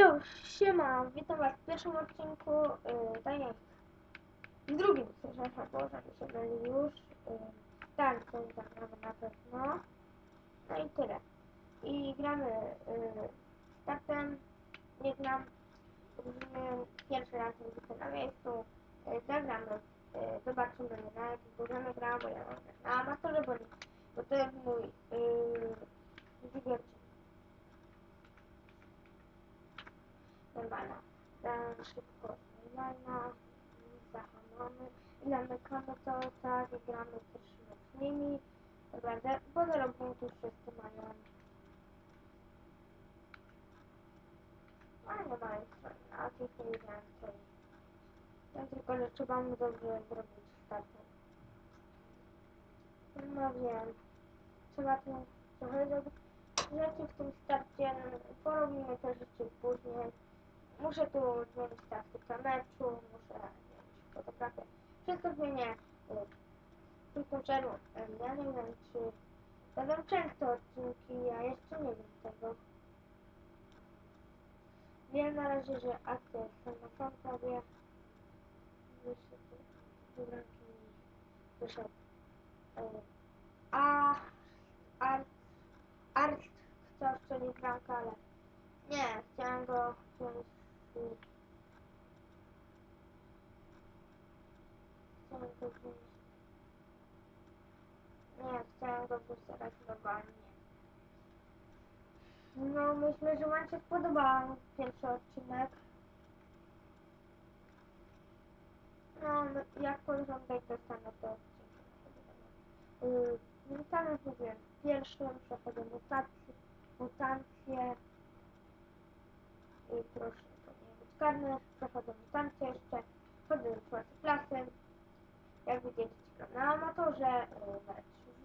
Yo, siema, witam was w pierwszym odcinku, yy, tak jak w drugim, przepraszam, Boże, mi się myli już, yy, tak, to zagramy na pewno, no i tyle. I gramy yy, startem, nie znam, drużyny, pierwszy raz widzę na miejscu, yy, zagramy, yy, zobaczymy na jakim poziomie gram, bo ja mam na amatorze, bo, bo to jest mój yy, drugi odcinek. normalna. Za szybko zmieniana, zahamamy i zamykamy to tak i gramy też z nimi. Naprawdę, bo zero punktów wszyscy mają. Ale nie mają takich nie więcej. Ja tylko, że trzeba mu dobrze zrobić startem. No wiem. Trzeba tu trochę zrobić rzeczy w tym starcie. Porobimy te rzeczy później. Muszę tu zmienić taktykę meczu, muszę zmienić fotografię. Tylko czerwą. Ja nie wiem, czy będą często odcinki, ja jeszcze nie wiem tego. Wiem na razie, że akcja jest sama. Wyszedł, wybraki mi wyszedł. e, A, Art, Art chciał strzelić bramkę, ale nie, chciałem go wziąć Chciałem go wziąć... Nie, chciałem go wziąć teraz globalnie. No, myślę, że Wam się spodobał pierwszy odcinek. No, no, jak porządek dostanę te odcinki. Yy, Witamy ogóle w pierwszym, przechodzę mutacje, mutacje. I proszę, to nie być karny, przechodzę mutacje jeszcze, chodzę do czwartej klasy. Jak gram na amatorze, yy,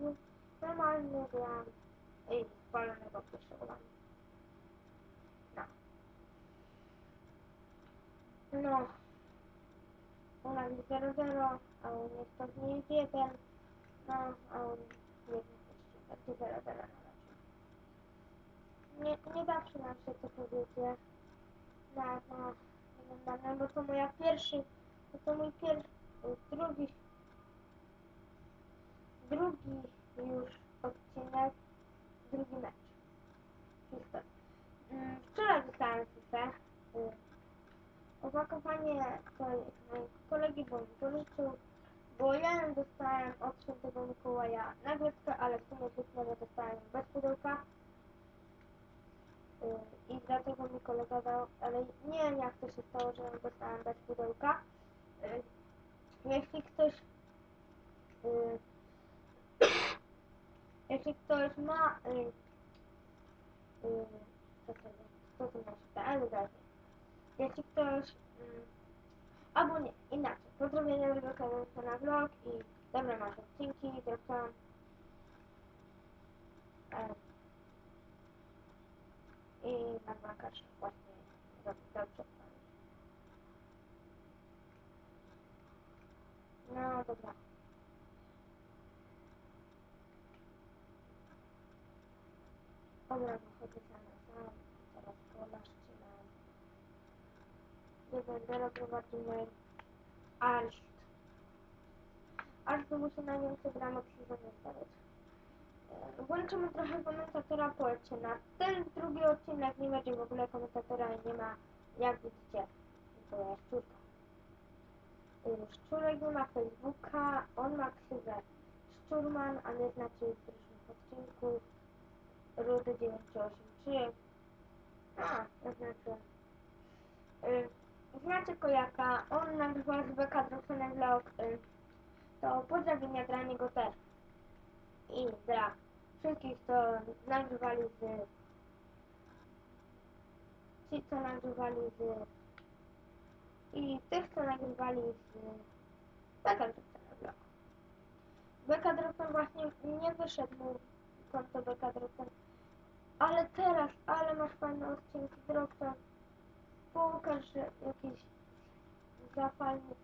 mecz w normalny gram i spalonego pierwszego. No. No. U nas jest 0-0, a mnie jest pewnie 1. No, a on nie wiem, takie 0-0 na. Nie, nie zawsze nam się to powiedzie. Na, na, na, na, bo to moja pierwszy, bo to mój pierwszy, drugi, drugi już odcinek, drugi mecz. Mm, Wczoraj dostałem FIFA. y, Opakowanie kolegi, bo mi pożyczył, bo ja dostałem od świętego Mikołaja nagrywkę, ale w sumie zwykle dostałem bez pudełka. Y, I dlatego mi kolega dał, ale nie wiem jak to się stało, że dostałem bez pudełka. Y, Jeśli ktoś jeśli ktoś ma y, y, co to co to znaczy, ale wyraźnie. Jeśli ktoś mm, albo nie, inaczej, pozdrowienia z kanału na vlog i dobre masz odcinki, zresztą i nagrakasz właśnie robi dobrze. No dobra. Dobra, wychodzę sama sam, teraz kola ścinam. Jeden zero prowadzimy Arszt. Arszt musi najwięcej w sezonie zdobyć. E, Włączymy trochę komentatora po odcinek. Ten drugi odcinek nie będzie w ogóle komentatora i nie ma, jak widzicie, to jest szczurka. Y, Szczurek nie ma Facebooka, on ma ksywę Szczurman, a nie znaczy w pierwszym odcinku Rudy 983. A, to znaczy. Y, Znacie Kojaka, on nagrywa z Beka Droxenem vlog, y, to pozdrowienia dla niego też. I dla wszystkich, co nagrywali z... Ci, co nagrywali z... I tych, co nagrywali z... Beka Droxenem vlog. Beka Droxen właśnie nie wyszedł mu konto Beka Droxen. Ale teraz, ale masz fajne odcinki Droxen. Pokaż jakiś za fajny,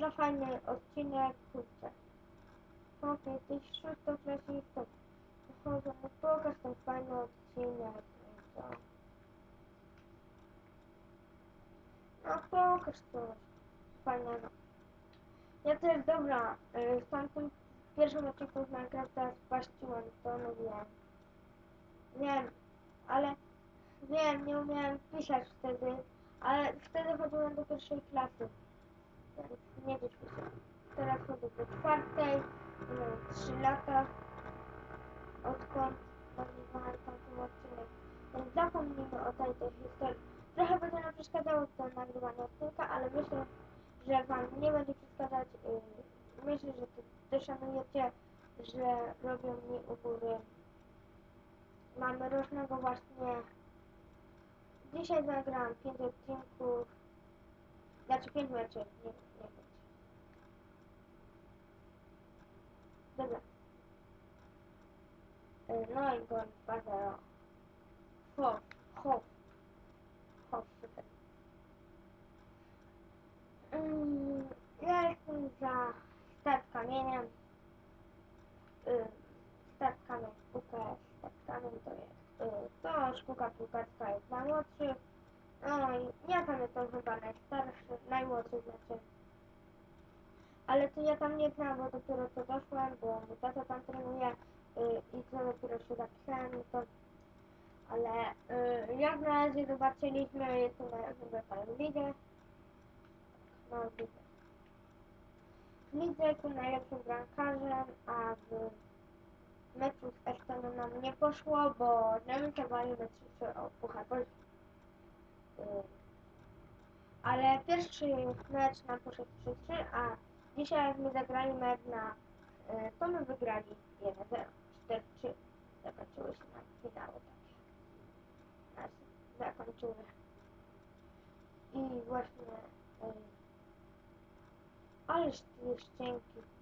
za fajny odcinek, kurczę. Ok, jesteś szóstoklasistą. Chodzę, no pokaż ten fajny odcinek. No i co? pokaż coś fajnego. Ja też, dobra, w tamtym pierwszym odcinku z Minecrafta spaściłem, to mówiłem. Wiem, ale wiem, nie umiałem pisać wtedy, ale wtedy chodziłem do pierwszej klasy, więc nie się. Teraz chodzę do czwartej, mam 3 lata, odkąd nagrywałem tamten odcinek. Więc zapomnijmy o tej, tej historii. Trochę będzie nam przeszkadzało to nagrywanie odcinka, ale myślę, że Wam nie będzie przeszkadzać. Myślę, że to doszanujecie, że robią mi u góry. Mamy różnego właśnie. Dzisiaj zagram 5 odcinków. Znaczy 5 meczy, nie, nie 5. Dobra. Yy, No i gol 2-0. Hof, hof. Hof, super. Mm, Ja jestem za start kamieniem. Y, Start kamień, UKS, start kamień to jest. y, Szkółka piłkarska jest dla młodszych. No i ja tam jestem chyba najstarszy, najmłodszy znaczy. Ale to ja tam nie znam, bo dopiero co doszłem, bo mój tata tam trenuje y, i to dopiero się zapisałem, to ale y, jak na razie zobaczyliśmy, jestem na chyba tam w lidze. No, w lidze. Jestem najlepszym bramkarzem, a w meczu z nam nie poszło, bo remisowaliśmy 3-3 o Puchar Polski. Y, ale pierwszy mecz nam poszedł 3-3, a dzisiaj jak my zagrali mecz na y, to my wygrali 1-0, 4-3. Zakończyły się nam finały takie. Znaczy, zakończyły. I właśnie y, ależ ty cienki.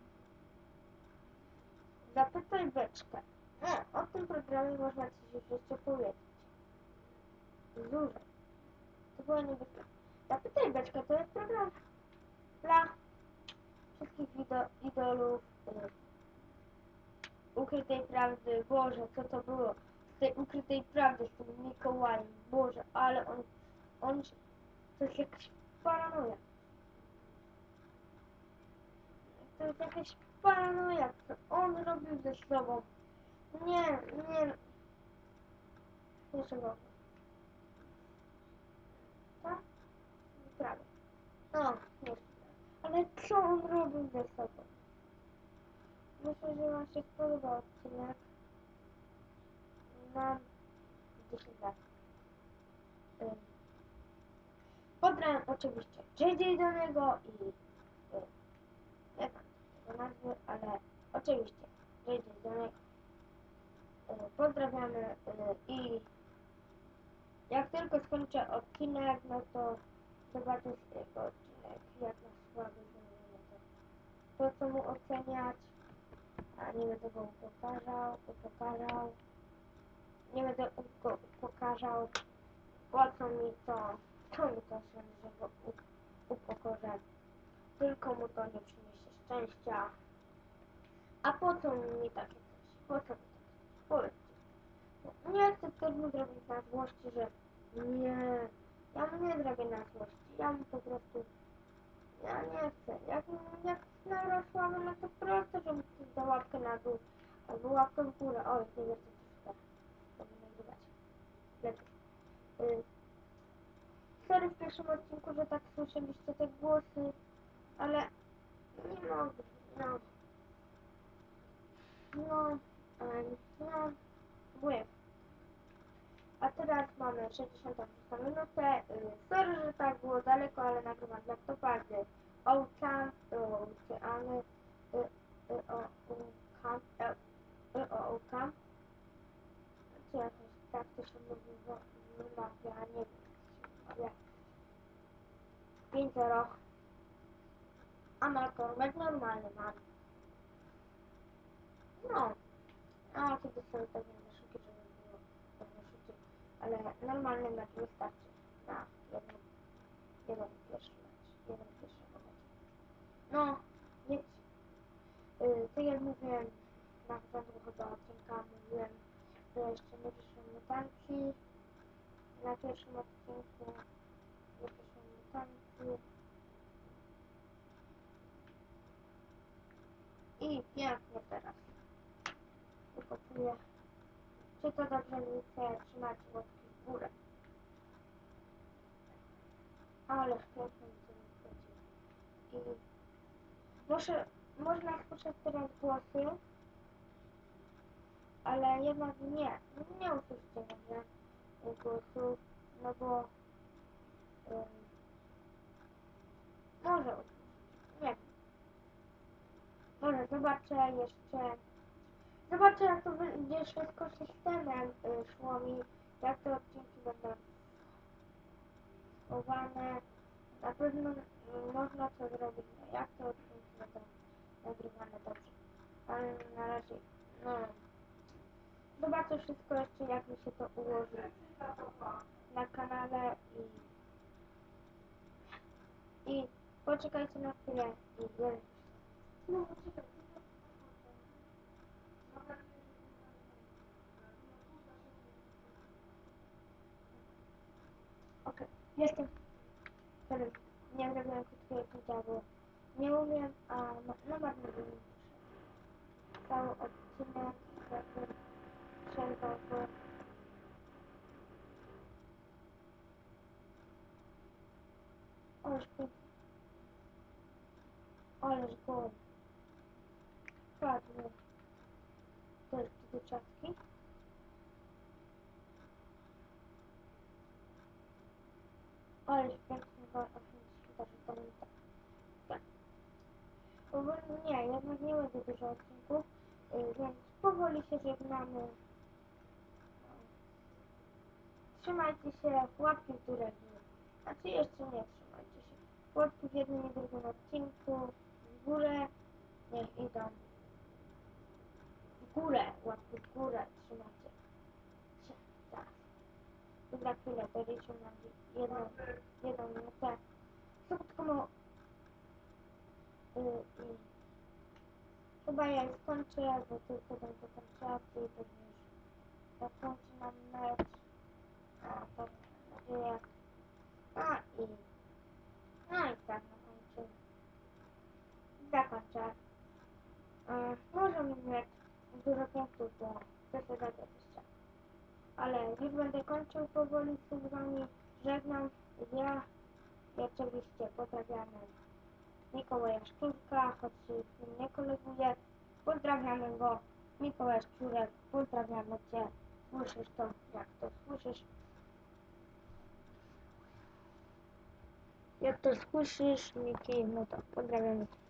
Zapytaj beczkę. No, o tym programie można już jeszcze powiedzieć. Dużo. To było niebezpieczne. Zapytaj beczkę, to jest program dla wszystkich ido idolów y, ukrytej prawdy. Boże, co to było? Z tej ukrytej prawdy, z tym Mikołajem. Boże, ale on, on, to jest jakaś paranoja. To jest jakaś paranoja, co on robił ze sobą. Nie, nie. Jeszcze go. Tak? Prawie. No, nie. Ale co on robił ze sobą? Myślę, że Wam się spodoba odcinek. Mam 10 lat. Pozdrawiam oczywiście JJ do niego i y, nie znam tego ale oczywiście JJ do niego. Y, Pozdrawiamy y, i jak tylko skończę odcinek, no to zobaczysz jego odcinek, jak na słaby zmieniony to. To co mu oceniać, a nie będę go upokarzał, upokarzał, nie będę go upokarzał, po co mi to, co mi to się, że go upokorzę, tylko mu to nie przyniesie szczęścia. A po co mi takie coś? Po co mi takie? Powiedzcie. Nie chcę mu zrobić na złości, że nie, ja mu nie zrobię na złości, ja mu po prostu, ja nie chcę. Jak, jak nagrał sławę, no to prosto, żeby ktoś dał łapkę na dół, albo łapkę w górę. O, jest nie wiem, co to Będę nagrywać. Lepiej. Y, sorry w pierwszym odcinku, że tak słyszeliście te głosy, ale no. No, em, no, byłem. A teraz mamy 66 minutę. Y, Sorry, że tak było daleko, ale nagrywam z laptopa z ocean, oceany, y, y, o, ukam, e, y, o, ukam. Czy jakoś tak to się mówi, wymawia, nie wiem, jak się wymawia. 5-0. Amator, mecz normalny mam. No, a kiedy sobie pewnie na szybkie, żeby było pewnie szybciej, ale normalny mecz wystarczy na jeden, jeden pierwszy mecz, jeden pierwszego meczu. No, nic. Yy, tak jak mówiłem na początku chyba odcinka, mówiłem, że jeszcze nie przyszły mutanki na pierwszym odcinku, nie przyszły mutanki, I pięknie teraz. Tylko czuję, czy to dobrze mi chce trzymać łapki w górę. Ale pięknie mi to nie wchodzi. I muszę, można słyszeć teraz głosy, ale jednak nie, nie usłyszycie może głosów, no bo um, może usłyszeć, nie wiem. Może zobaczę jeszcze, zobaczę jak to będzie wszystko systemem szło mi, jak te odcinki będą schowane. Na pewno można to zrobić, no, jak te odcinki będą nagrywane dobrze. Ale na razie, no, zobaczę wszystko jeszcze jak mi się to ułoży na kanale i, i poczekajcie na chwilę i. No, poczekaj. Okej, jestem. Sorry, nie zrobiłem krótkiego końca, bo nie umiem, a na, na marne nie muszę. Cały odcinek jakby przerwał, bo Ależ pięknie. Ależ goły. Ładnie. To jest do czapki. Ależ pięknie była osiemdziesiąta minuta. Tak. Powoli nie, jednak odcinków, y, więc powoli się żegnamy. Trzymajcie się, łapki w górę. Znaczy jeszcze nie trzymajcie się. Łapki w jednym i drugim odcinku. W górę. Niech idą. W górę. Łapki w górę. Trzymajcie się. Tak. Za chwilę doliczę nam jedną, jedną minutę. Krótko y, i chyba ja już skończę, bo tylko będę kończyła i później już zakończy nam mecz. A, tak, nadzieję. A i no i tak na końcu zakończę. E, może mieć dużo punktów, bo chcę dać jeszcze. Ale już będę kończył powoli z wami. Żegnam ja i oczywiście pozdrawiamy Z nim nie koleguje. Pozdrawiamy go. Mikołaj Szczurek, pozdrawiamy Cię. Słyszysz to, jak to słyszysz. Jak to słyszysz, Miki, no to pozdrawiamy Cię.